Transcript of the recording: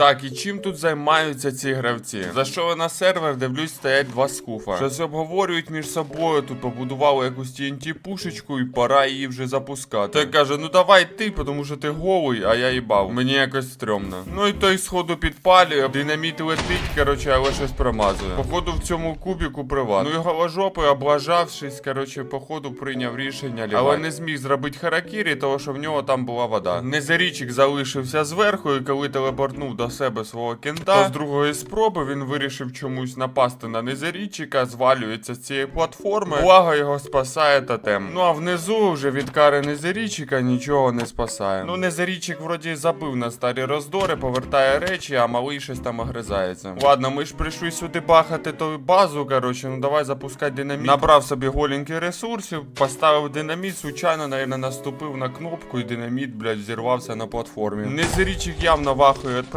Так, і чим тут займаються ці гравці? Зайшов на сервер, дивлюсь, стоять два скуфа. Щось обговорюють між собою, тут побудували якусь TNT пушечку і пора її вже запускати. Той каже, ну давай ти, тому що ти голий, а я їбав. Мені якось стрьомно. Ну і той сходу підпалює, динаміт летить, короче, але щось промазує. Походу в цьому кубіку приват. Ну і голожопи, облажавшись, короче, походу прийняв рішення лівати. Але не зміг зробити харакірі, тому що в нього там була вода. Незарічик залишився зверху, і коли телепортнув до себе свого кента, то з другої спроби він вирішив чомусь напасти на незарічика, звалюється з цієї платформи. Благо його спасає тотем. Ну а внизу вже від кари незарічика нічого не спасає. Ну незарічик вроді забив на старі роздори, повертає речі, а малий щось там огризається. Ладно, ми ж прийшли сюди бахати ту базу, коротше, ну давай запускати динаміт. Набрав собі голеньких ресурсів, поставив динаміт, случайно, наверное, наступив на кнопку і динаміт, блядь, зірвався на платформі. Незарічик явно вахує від